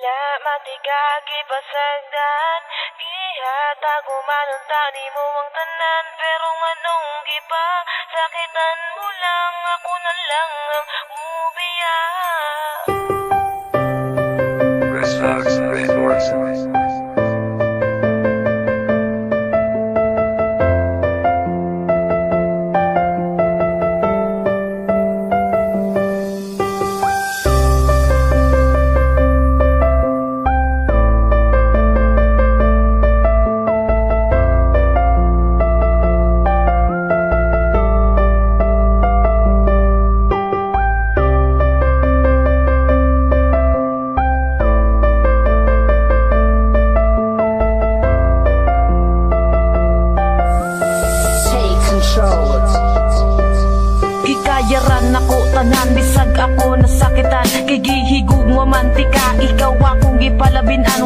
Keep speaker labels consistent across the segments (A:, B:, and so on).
A: Wala matigagi pasagdan Ihatag umanon tani mo ang tanan Pero nganong gipa Sakitan mo lang Ako na lang ang
B: Chris Fox Records.
C: Take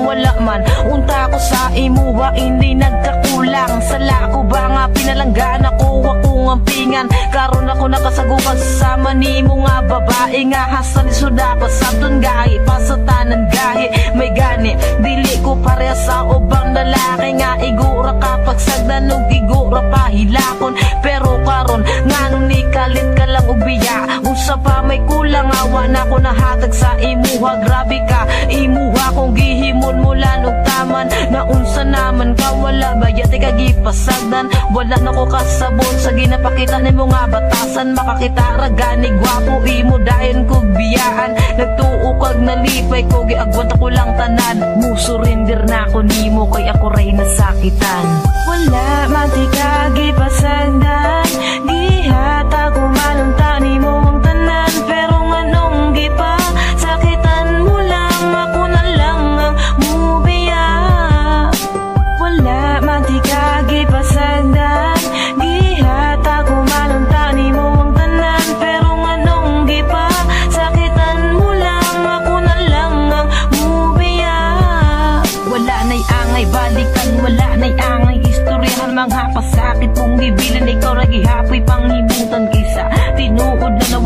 D: wala man. Unta ko sa imuha hindi nagkakulang. Sala ko ba nga pinalanggan ako? Akong ampingan Karon ako nakasagukan sa nimo nga babae nga. Hasan isuda pa sa gahi pasatanan gahi. May gani dili ko pareha sa ubang lalaki nga. Igura kapag sagdan ug igura pa hilakon pero karon nganong ni kalit ka lang og biya? Usa pa may kulang awa na ko nahatag sa imuha grabe ka. Imuha kong gihimon bayat ka gipasagdan wala na ko kasabot. Sa ginapakita nimo nga batasan. Makakita ra gani gwapo imo dayon kog biyaan. Nagtuo kag nalipay ko giagwat ako lang tanan. Mo surrender na ako nimo kay ako ray nasakitan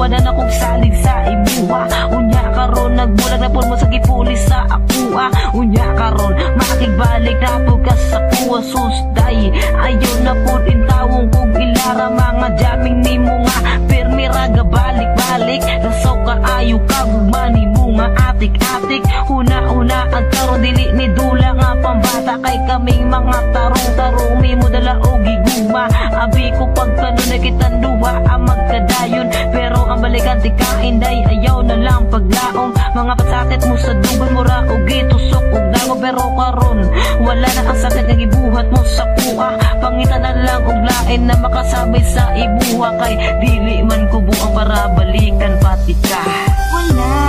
A: na
D: nawala na kong salig sa ibuha Unya karon nagbulag na po mo sa gipulis sa akua Unya karon makigbalik na po ka sa kuwa susday Ayaw na po din tawong kog ilara Mga jaming ni mo nga. Permi raga balik-balik Rasaw ka ayaw ka gugmani mo nga atik-atik. Una-una ang karon dili ni dula nga pambata. Kay kaming mga tarong-tarong May mo dala o giguma. Abi ko pagkano na kitang duwa ang magkadayon Mabalikan di kang Ayaw na lang paglaong. Mga pasatit mo sa dugan Mura o gitusok o dango Pero karon Wala na ang sakit ng ibuhat mo sa kuha. Pangitan na lang og lain Na makasabay sa ibuha Kay dili man ko buang para balikan pati ka Wala.